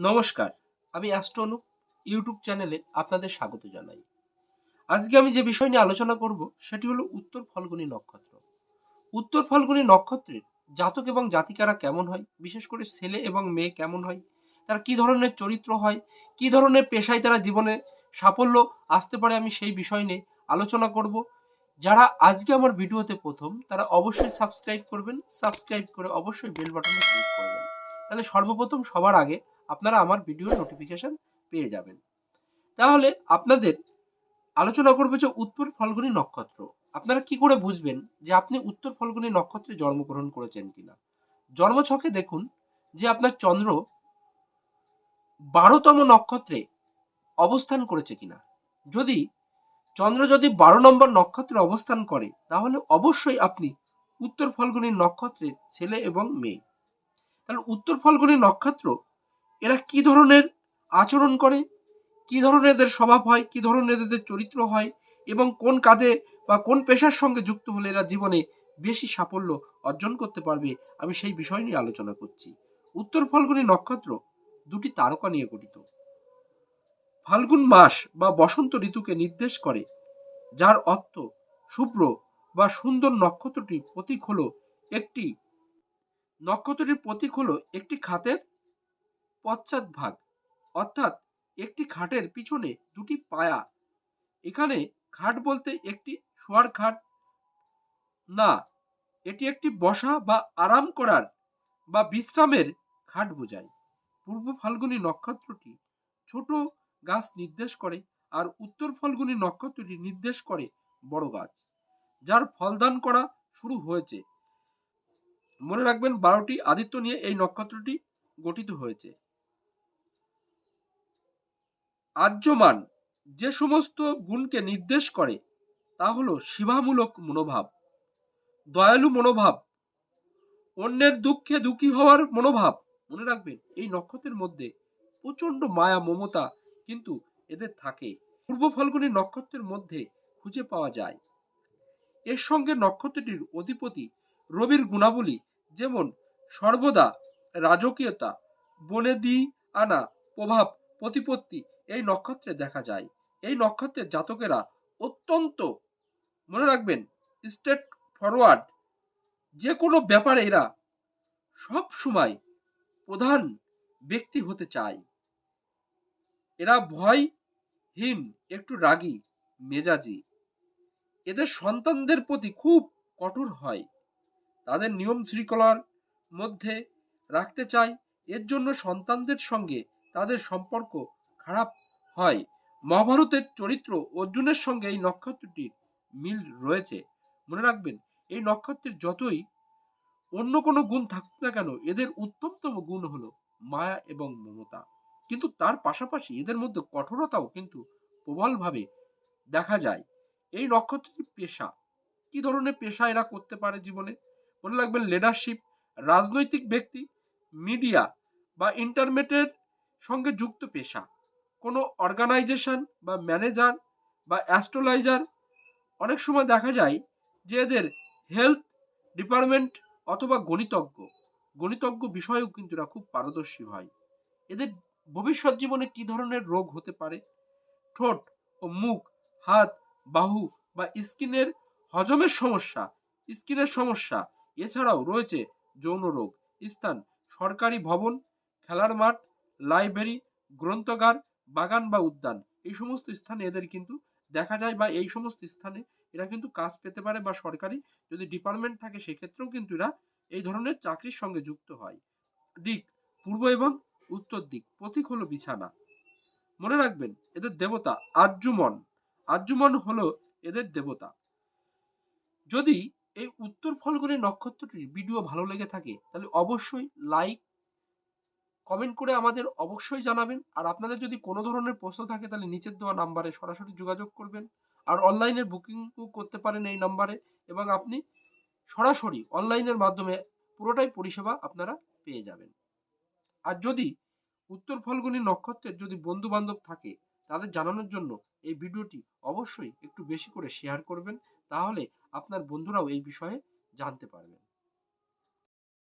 নমস্কার, আমি অ্যাস্ট্রনু, ইউটিউব চ্যানেলে আপনাদের স্বাগত জানাই। আজকে আমি যে বিষয় নিয়ে আলোচনা করব, সেটি হলো উত্তর ফল্গুনী নক্ষত্র। উত্তর ফল্গুনী নক্ষত্রের জাতক এবং জাতিকারা কেমন হয়? বিশেষ করে ছেলে এবং মেয়ে কেমন হয়? তারা কি ধরনের চরিত্র হয়? কি ধরনের পেশায় তারা জীবনে সাফল্য আসতে পারে? আমি সেই বিষয় নিয়ে আলোচনা করব। যারা আজকে আমার ভিডিওতে প্রথম, তারা অবশ্যই সাবস্ক্রাইব করবেন। সাবস্ক্রাইব করে অবশ্যই বেল বাটনে ক্লিক করবেন। তাহলে সর্বপ্রথম সবার আগে আপনারা আমার ভিডিওর নোটিফিকেশন পেয়ে যাবেন। তাহলে আপনাদের আলোচনা করব যে উত্তর ফল্গুনী নক্ষত্র। আপনারা কি করে বুঝবেন যে আপনি উত্তর ফল্গুনী নক্ষত্রে জন্মগ্রহণ করেছেন কিনা? জন্মছকে দেখুন যে আপনার চন্দ্র বারোতম নক্ষত্রে অবস্থান করেছে কিনা। যদি চন্দ্র যদি বারো নম্বর নক্ষত্রে অবস্থান করে, তাহলে অবশ্যই আপনি উত্তর ফল্গুনী নক্ষত্রের ছেলে এবং মেয়ে। তাহলে উত্তর ফল্গুনী নক্ষত্র এরা কি ধরনের আচরণ করে? কি ধরনের এদের স্বভাব হয়? কি ধরনের এদের চরিত্র হয়? এবং কোন কাজে বা কোন পেশার সঙ্গে যুক্ত হলে এরা জীবনে বেশি সাফল্য অর্জন করতে পারবে? আমি সেই বিষয় নিয়ে আলোচনা করছি। উত্তর ফাল্গুনী নক্ষত্র দুটি তারকা নিয়ে গঠিত। ফাল্গুন মাস বা বসন্ত ঋতুকে নির্দেশ করে, যার অর্থ শুভ্র বা সুন্দর নক্ষত্রটির প্রতীক হলো একটি নক্ষত্রটির প্রতীক হলো একটি খাতের পশ্চাৎ ভাগ। অর্থাৎ একটি খাটের পিছনে দুটি পায়া। এখানে খাট বলতে একটি শোয়ার খাট। না, এটি একটি বসা বা আরাম করার বা বিশ্রামের খাট বোঝায়। পূর্ব ফাল্গুনী নক্ষত্রটি ছোট গাছ নির্দেশ করে আর উত্তর ফাল্গুনী নক্ষত্রটি নির্দেশ করে বড় গাছ, যার ফলদান করা শুরু হয়েছে। মনে রাখবেন বারোটি আদিত্য নিয়ে এই নক্ষত্রটি গঠিত হয়েছে। আর্যমান যে সমস্ত গুণকে নির্দেশ করে, তা হলো সেবামূলক মনোভাব, দয়ালু মনোভাব, অন্যের দুঃখে দুঃখী হওয়ার মনোভাব। মনে রাখবেন, এই নক্ষত্রের মধ্যে প্রচণ্ড মায়া, মমতা কিন্তু এদের থাকে। পূর্ব ফল্গুনী নক্ষত্রের মধ্যে খুঁজে পাওয়া যায়। এর সঙ্গে নক্ষত্রটির অধিপতি রবির গুণাবলী যেমন সর্বদা রাজকীয়তা, বনেদি আনা, প্রভাব, প্রতিপত্তি এই নক্ষত্রে দেখা যায়। এই নক্ষত্রের জাতকেরা অত্যন্ত, মনে রাখবেন স্টেট ফরওয়ার্ড যে কোনো ব্যাপারে এরা সব সময় প্রধান ব্যক্তি হতে চায়। এরা ভয়হীন, একটু রাগী, মেজাজি। এদের সন্তানদের প্রতি খুব কঠোর হয়। তাদের নিয়ম শৃঙ্খলার মধ্যে রাখতে চায়। এর জন্য সন্তানদের সঙ্গে তাদের সম্পর্ক খারাপ হয়। মহাভারতের চরিত্র অর্জুনের সঙ্গে এই নক্ষত্রটির মিল রয়েছে। মনে রাখবেন, এই নক্ষত্রের যতই অন্য কোনো গুণ থাকুক না কেন, এদের উত্তমতম গুণ হলো মায়া এবং মমতা। কিন্তু তার পাশাপাশি এদের মধ্যে কঠোরতাও কিন্তু প্রবলভাবে দেখা যায়। এই নক্ষত্রটির পেশা, কি ধরনের পেশা এরা করতে পারে জীবনে? মনে রাখবেন লিডারশিপ রাজনৈতিক ব্যক্তি মিডিয়া বা ইন্টারনেটের সঙ্গে যুক্ত পেশা। কোনো অর্গানাইজেশন বা ম্যানেজার বা অ্যাস্ট্রোলাইজার অনেক সময় দেখা যায় যে এদের হেলথ ডিপার্টমেন্ট অথবা গণিতজ্ঞ গণিতজ্ঞ বিষয়েও কিন্তু এরা খুব পারদর্শী হয়। এদের ভবিষ্যৎ জীবনে কি ধরনের রোগ হতে পারে? ঠোঁট ও মুখ, হাত, বাহু বা স্কিনের হজমের সমস্যা, স্কিনের সমস্যা, এছাড়াও রয়েছে যৌন রোগ, স্থান, সরকারি ভবন, খেলার মাঠ লাইব্রেরি গ্রন্থাগার বাগান বা উদ্যান, এই সমস্ত স্থানে এদের কিন্তু দেখা যায় বা এই সমস্ত স্থানে এরা কিন্তু কাজ পেতে পারে বা সরকারি যদি ডিপার্টমেন্ট থাকে সেক্ষেত্রেও কিন্তু এরা এই ধরনের চাকরির সঙ্গে যুক্ত হয়। দিক, পূর্ব এবং উত্তর দিক প্রতীক হলো বিছানা। মনে রাখবেন, এদের দেবতা আর্যুমন আর্যুমন হলো এদের দেবতা। যদি এই উত্তর ফলগুনি নক্ষত্রটির ভিডিও ভালো লেগে থাকে, তাহলে অবশ্যই লাইক কমেন্ট করে আমাদের অবশ্যই জানাবেন। আর আপনাদের যদি কোনো ধরনের প্রশ্ন থাকে, তাহলে নিচের দেওয়া নাম্বারে সরাসরি যোগাযোগ করবেন। আর অনলাইনের বুকিংও করতে পারেন এই নাম্বারে এবং আপনি সরাসরি অনলাইনের মাধ্যমে পুরোটাই পরিষেবা আপনারা পেয়ে যাবেন। আর যদি উত্তর ফলগুনি নক্ষত্রের যদি বন্ধু বান্ধব থাকে, তাদের জানানোর জন্য এই ভিডিওটি অবশ্যই একটু বেশি করে শেয়ার করবেন। তাহলে আপনার বন্ধুরাও এই বিষয়ে জানতে পারবেন।